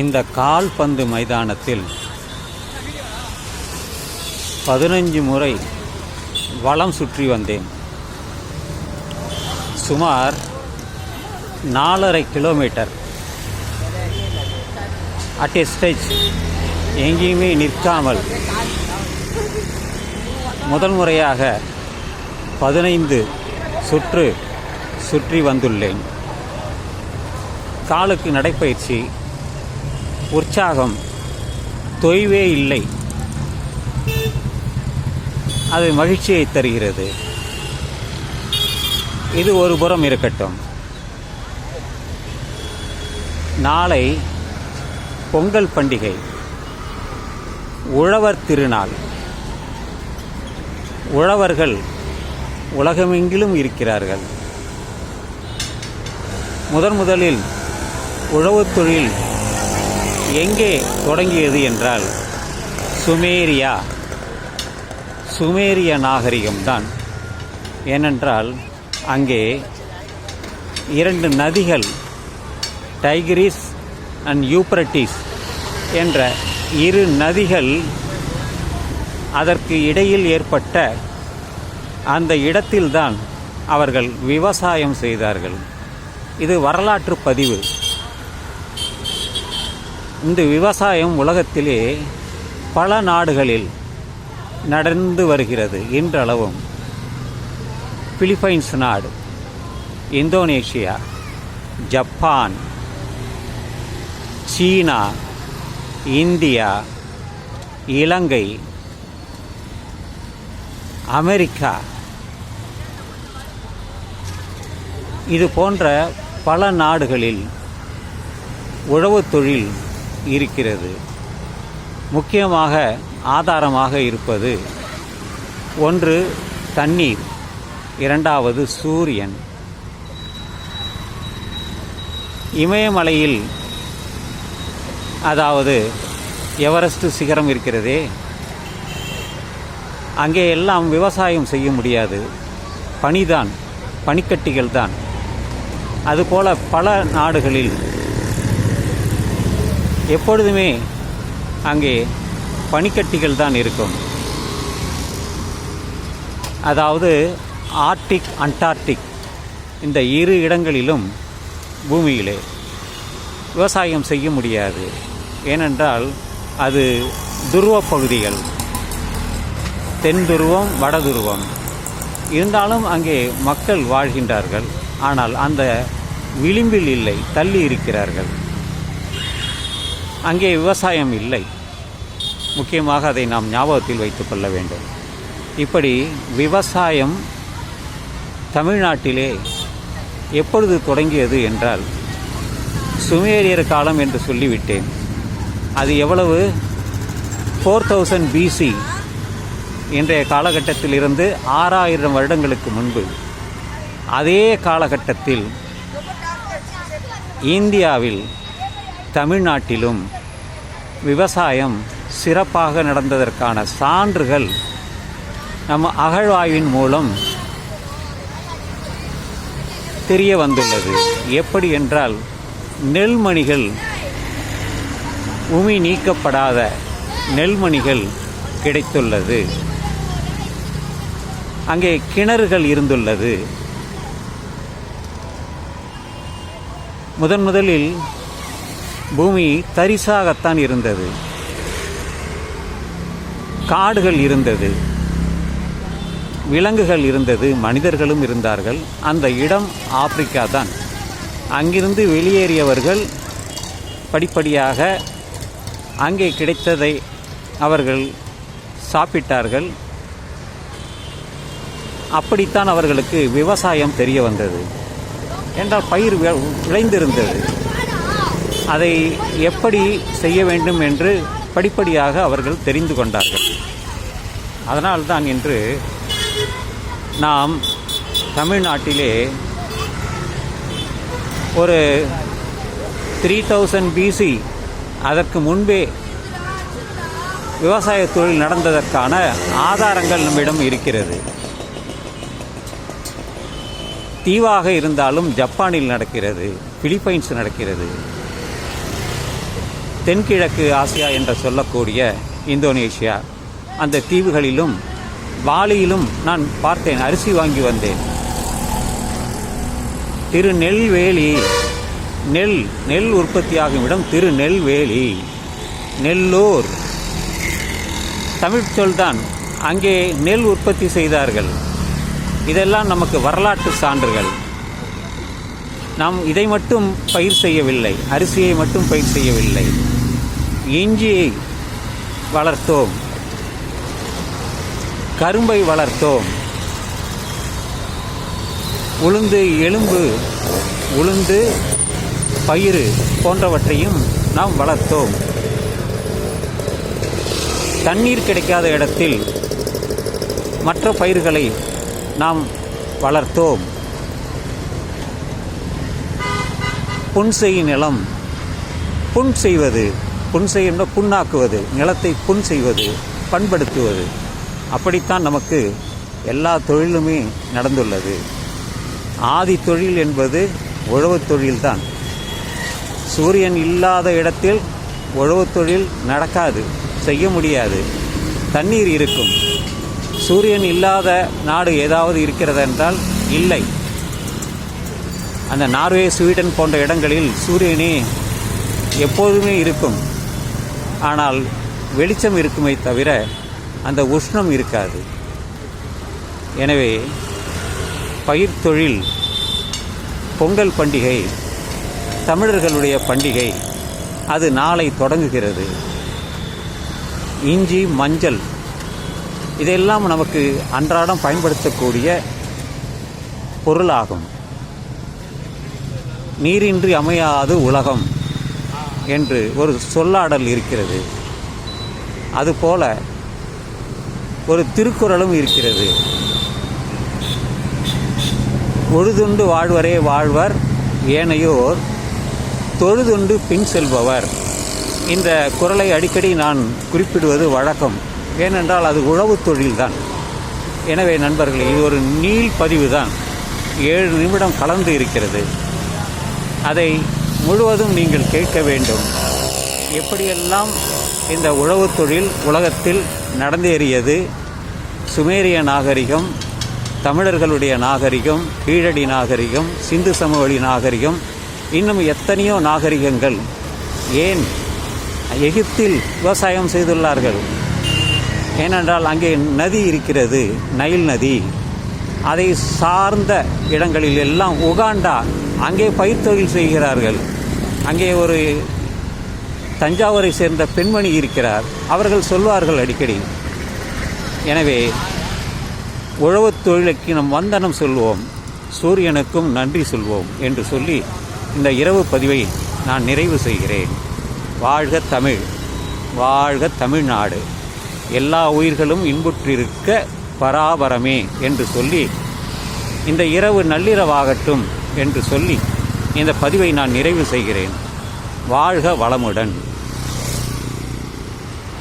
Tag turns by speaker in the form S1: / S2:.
S1: இந்த கால்பந்து மைதானத்தில் பதினஞ்சு முறை வளம் சுற்றி வந்தேன். சுமார் நாலரை கிலோமீட்டர். அட் எ ஸ்டேஜ் எங்கேயுமே நிற்காமல். முதல் முறையாக பதினைந்து சுற்று சுற்றி வந்துள்ளேன். காலுக்கு நடைப்பயிற்சி உற்சாகம். தொய்வே இல்லை. அது மகிழ்ச்சியை தருகிறது. இது ஒரு புறம் இருக்கட்டும். நாளை பொங்கல் பண்டிகை. உழவர் திருநாள். உழவர்கள் உலகமெங்கிலும் இருக்கிறார்கள். முதன் முதலில் உழவுத் தொழில் எங்கே தொடங்கியது என்றால் சுமேரியா. சுமேரிய நாகரிகம்தான் ஏனென்றால் அங்கே இரண்டு நதிகள் டைகிரிஸ் அண்ட் யூப்ரட்டிஸ் என்ற இரு நதிகள் அதற்கு இடையில் ஏற்பட்ட அந்த இடத்தில்தான் அவர்கள் விவசாயம் செய்தார்கள். இது வரலாற்று பதிவு. இந்த விவசாயம் உலகத்திலே பல நாடுகளில் நடந்து வருகிறது இன்றளவும் பிலிப்பைன்ஸ் நாடு Indonesia Japan China India Ilangai America இது போன்ற பல நாடுகளில் உழவுத் தொழில் இருக்கிறது. முக்கியமாக ஆதாரமாக இருப்பது ஒன்று தண்ணீர் இரண்டாவது சூரியன். இமயமலையில் அதாவது எவரெஸ்ட் சிகரம் இருக்கிறதே? அங்கே எல்லாம் விவசாயம் செய்ய முடியாது. பனிதான் பனிக்கட்டிகள் தான். அதுபோல பல நாடுகளில் எப்பொழுதுமே அங்கே பனிக்கட்டிகள் தான் இருக்கும். அதாவது ஆர்டிக் அண்டார்டிக் இந்த இரு இடங்களிலும் பூமியிலே விவசாயம் செய்ய முடியாது. ஏனென்றால் அது துருவ பகுதிகள். தென் துருவம் வட துருவம். இருந்தாலும் அங்கே மக்கள் வாழ்கின்றார்கள். ஆனால் அந்த விளிம்பில் இல்லை தள்ளி இருக்கிறார்கள். அங்கே விவசாயம் இல்லை. முக்கியமாக அதை நாம் ஞாபகத்தில் வைத்து கொள்ள வேண்டும். இப்படி விவசாயம் தமிழ்நாட்டிலே எப்பொழுது தொடங்கியது என்றால் சுமேரியர் காலம் என்று சொல்லிவிட்டேன். அது எவ்வளவு? ஃபோர் தௌசண்ட் பிசி இன்றைய காலகட்டத்திலிருந்து ஆறாயிரம் வருடங்களுக்கு முன்பு. அதே காலகட்டத்தில் இந்தியாவில் தமிழ்நாட்டிலும் விவசாயம் சிறப்பாக நடந்ததற்கான சான்றுகள் நம்ம அகழ்வாய்வின் மூலம் தெரிய வந்துள்ளது. எப்படி என்றால் நெல்மணிகள் உமி நீக்கப்படாத நெல்மணிகள் கிடைத்துள்ளது. அங்கே கிணறுகள் இருந்துள்ளது. முதன் முதலில் பூமி தரிசாகத்தான் இருந்தது. காடுகள் இருந்தது. விலங்குகள் இருந்தது. மனிதர்களும் இருந்தார்கள். அந்த இடம் ஆப்பிரிக்கா தான் அங்கிருந்து வெளியேறியவர்கள் படிப்படியாக அங்கே கிடைத்ததை அவர்கள் சாப்பிட்டார்கள். அப்படித்தான் அவர்களுக்கு விவசாயம் தெரிய வந்தது. என்றால் பயிர் வி- விளைந்திருந்தது. அதை எப்படி செய்ய வேண்டும் என்று படிப்படியாக அவர்கள் தெரிந்து கொண்டார்கள். அதனால்தான் இன்று நாம் தமிழ்நாட்டிலே ஒரு த்ரீ தௌசண்ட் பிசி அதற்கு முன்பே விவசாய தொழில் நடந்ததற்கான ஆதாரங்கள் நம்மிடம் இருக்கிறது. தீவாக இருந்தாலும் ஜப்பானில் நடக்கிறது பிலிப்பைன்ஸ் நடக்கிறது. தென்கிழக்கு ஆசியா என்று சொல்லக்கூடிய இந்தோனேஷியா. அந்த தீவுகளிலும் பாலியிலும் நான் பார்த்தேன் அரிசி வாங்கி வந்தேன். திருநெல்வேலி நெல் நெல் உற்பத்தியாகும் இடம் திருநெல்வேலி. நெல்லூர். தமிழ் சொல்தான் அங்கே நெல் உற்பத்தி செய்தார்கள். இதெல்லாம் நமக்கு வரலாற்று சான்றுகள். நாம் இதை மட்டும் பயிர் செய்யவில்லை அரிசியை மட்டும் பயிர் செய்யவில்லை. இஞ்சியை வளர்த்தோம். கரும்பை வளர்த்தோம். உளுந்து எலும்பு உளுந்து பயிறு போன்றவற்றையும் நாம் வளர்த்தோம். தண்ணீர் கிடைக்காத இடத்தில் மற்ற பயிர்களை நாம் வளர்த்தோம். புன்செய் நிலம். புண் செய்வது புண் செய்யணும்னா புண்ணாக்குவது நிலத்தை புண் செய்வது பண்படுத்துவது. அப்படித்தான் நமக்கு எல்லா தொழிலுமே நடந்துள்ளது. ஆதி தொழில் என்பது உழவு தொழில்தான். சூரியன் இல்லாத இடத்தில் உழவு தொழில் நடக்காது செய்ய முடியாது. தண்ணீர் இருக்கும். சூரியன் இல்லாத நாடு ஏதாவது இருக்கிறதென்றால் இல்லை. அந்த நார்வே ஸ்வீடன் போன்ற இடங்களில் சூரியனே எப்போதுமே இருக்கும். ஆனால் வெளிச்சம் இருக்குமே தவிர அந்த உஷ்ணம் இருக்காது. எனவே பயிர் தொழில் பொங்கல் பண்டிகை தமிழர்களுடைய பண்டிகை அது நாளை தொடங்குகிறது. இஞ்சி மஞ்சள் இதெல்லாம் நமக்கு அன்றாடம் பயன்படுத்தக்கூடிய பொருளாகும். நீரின்றி அமையாது உலகம் என்று ஒரு சொல்லாடல் இருக்கிறது. அதுபோல ஒரு திருக்குறளும் இருக்கிறது. ஒழுதுண்டு வாழ்வரே வாழ்வர் ஏனையோர் தொழுதுண்டு பின் செல்பவர் இந்த குறளை அடிக்கடி நான் குறிப்பிடுவது வழக்கம். ஏனென்றால் அது உழவுத் தொழில்தான். எனவே நண்பர்களே இது ஒரு நீள் பதிவு தான் ஏழு நிமிடம் கலந்து இருக்கிறது. அதை முழுவதும் நீங்கள் கேட்க வேண்டும். எப்படியெல்லாம் இந்த உழவுத் தொழில் உலகத்தில் நடந்தேறியது? சுமேரிய நாகரிகம் தமிழர்களுடைய நாகரிகம் கீழடி நாகரிகம் சிந்து சமவெளி நாகரிகம் இன்னும் எத்தனையோ நாகரிகங்கள் ஏன் எகிப்தில் விவசாயம் செய்துள்ளார்கள்? ஏனென்றால் அங்கே நதி இருக்கிறது நைல் நதி. அதை சார்ந்த இடங்களில் எல்லாம் உகாண்டா அங்கே பயிர் தொழில் செய்கிறார்கள். அங்கே ஒரு தஞ்சாவூரை சேர்ந்த பெண்மணி இருக்கிறார். அவர்கள் சொல்வார்கள் அடிக்கடி எனவே உழவுத் தொழிலுக்கு நம் வந்தனம் சொல்வோம் சூரியனுக்கும் நன்றி சொல்வோம் என்று சொல்லி இந்த இரவு பதிவை நான் நிறைவு செய்கிறேன். வாழ்க தமிழ் வாழ்க தமிழ்நாடு. எல்லா உயிர்களும் இன்புற்றிருக்க பராபரமே என்று சொல்லி இந்த இரவு நள்ளிரவாகட்டும் என்று சொல்லி இந்த பதிவை நான் நிறைவு செய்கிறேன். வாழ்க வளமுடன்.